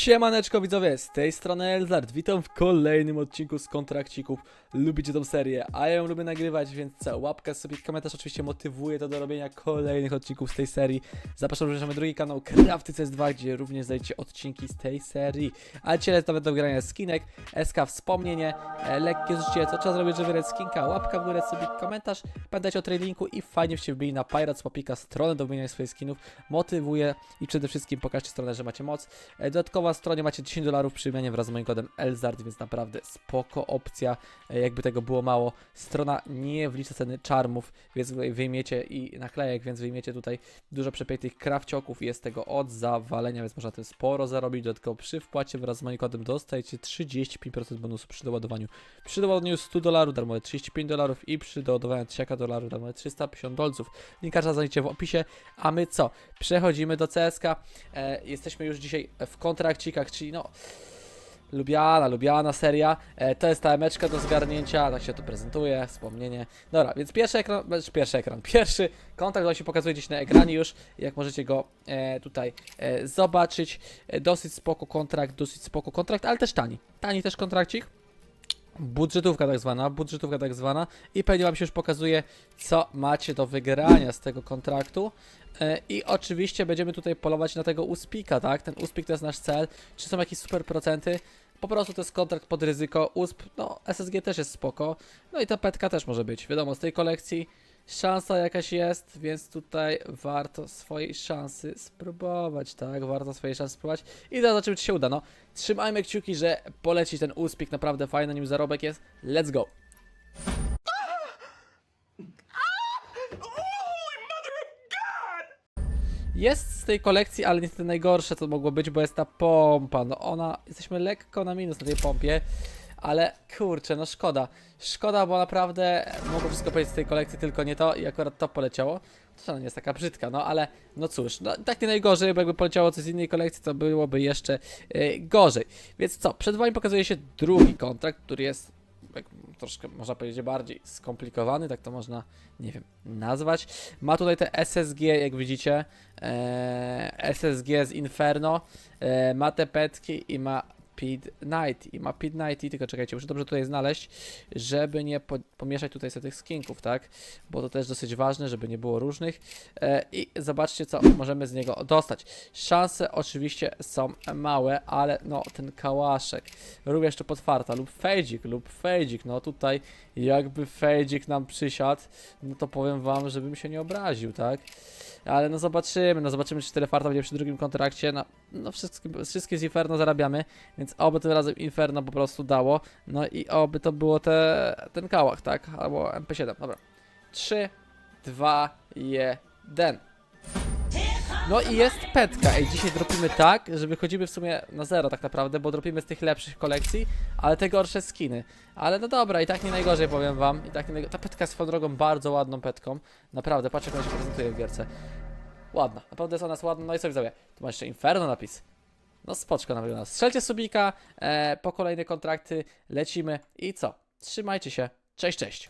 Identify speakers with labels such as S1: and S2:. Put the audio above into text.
S1: Siemaneczko widzowie, z tej strony Elzard, witam w kolejnym odcinku z Kontrakcików. Lubicie tą serię, a ja ją lubię nagrywać, więc co, łapka sobie, komentarz oczywiście motywuje to do robienia kolejnych odcinków z tej serii. Zapraszam również na mój drugi kanał Crafty CS2, gdzie również znajdziecie odcinki z tej serii. A dzisiaj nawet do grania skinek, SK wspomnienie, e, lekkie życie, co trzeba zrobić, żeby wygrać skinka, łapka w górę sobie, komentarz. Pamiętajcie o trailinku i fajnie się wbili na Pirates Popika stronę do wymieniania swoich skinów. Motywuje i przede wszystkim pokażcie stronę, że macie moc. E, Dodatkowo na stronie macie 10 dolarów przy wymianie wraz z moim kodem ELZARD, więc naprawdę spoko opcja. E, Jakby tego było mało, strona nie wlicza ceny czarmów, więc wyjmiecie i naklejek, więc wyjmiecie tutaj dużo przepięknych krawcioków. Jest tego od zawalenia, więc można tym sporo zarobić. Dodatkowo przy wpłacie wraz z moim kodem dostajecie 35% bonusu przy doładowaniu. Przy doładowaniu 100 dolarów darmowe 35 dolarów i przy doładowaniu 1000 dolarów darmowe 350 dolców. Linkarza znajdziecie w opisie. A my co? Przechodzimy do CSK. E, jesteśmy już dzisiaj w kontrakcikach, czyli no. Lubiana, lubiana seria. E, to jest ta emeczka do zgarnięcia, tak się to prezentuje, wspomnienie. Dobra, więc pierwszy ekran, pierwszy ekran, pierwszy kontrakt on się pokazuje gdzieś na ekranie już, jak możecie go e, tutaj e, zobaczyć. E, dosyć spoko kontrakt, dosyć spoko kontrakt, ale też tani. Tani też kontrakcik. Budżetówka tak zwana, budżetówka tak zwana i pewnie Wam się już pokazuje, co macie do wygrania z tego kontraktu. E, I oczywiście będziemy tutaj polować na tego uspika, tak? Ten uspik to jest nasz cel. Czy są jakieś super procenty? Po prostu to jest kontrakt pod ryzyko. USP, no SSG też jest spoko. No i ta petka też może być. Wiadomo, z tej kolekcji szansa jakaś jest, więc tutaj warto swojej szansy spróbować, tak? Warto swojej szansy spróbować i teraz zobaczymy, czy się uda. No, trzymajmy kciuki, że poleci ten uspik, naprawdę fajny, nim zarobek jest. Let's go! Jest z tej kolekcji, ale niestety najgorsze to mogło być, bo jest ta pompa. No ona, jesteśmy lekko na minus na tej pompie, ale kurczę, no szkoda. Szkoda, bo naprawdę mogło wszystko powiedzieć z tej kolekcji, tylko nie to i akurat to poleciało. To nie jest taka brzydka, no ale no cóż, no tak nie najgorzej, bo jakby poleciało coś z innej kolekcji, to byłoby jeszcze y, gorzej. Więc co, przed wami pokazuje się drugi kontrakt, który jest troszkę można powiedzieć bardziej skomplikowany, tak to można, nie wiem, nazwać. Ma tutaj te SSG, jak widzicie, e, SSG z Inferno, e, ma te petki i ma Pid Night i ma Pid Night i tylko czekajcie, muszę dobrze tutaj znaleźć, żeby nie po, pomieszać tutaj sobie tych skinków, tak? Bo to też dosyć ważne, żeby nie było różnych. E, I zobaczcie, co możemy z niego dostać. Szanse oczywiście są małe, ale no ten kałaszek, również to potwarta, lub fejdzik, lub fejdzik, no tutaj jakby fejdzik nam przysiadł, no to powiem wam, żebym się nie obraził, tak? Ale no zobaczymy, no zobaczymy, czy tyle farta będzie przy drugim kontrakcie, no, no wszystkie, wszystkie z Inferno zarabiamy, więc oby tym razem Inferno po prostu dało, no i oby to było te, ten kałach, tak? Albo MP7, dobra. 3, 2, 1. No i jest petka. Ej, dzisiaj dropimy tak, że wychodzimy w sumie na zero tak naprawdę, bo dropimy z tych lepszych kolekcji, ale te gorsze skiny. Ale no dobra, i tak nie najgorzej powiem wam. I tak nie najgo- Ta petka jest swoją drogą bardzo ładną petką. Naprawdę, patrzcie jak ona się prezentuje w gierce. Ładna, naprawdę jest ona ładna. No i co widzowie, tu ma jeszcze Inferno napis. No spoczko na wygląda. Strzelcie subika, e, po kolejne kontrakty lecimy i co? Trzymajcie się. Cześć, cześć.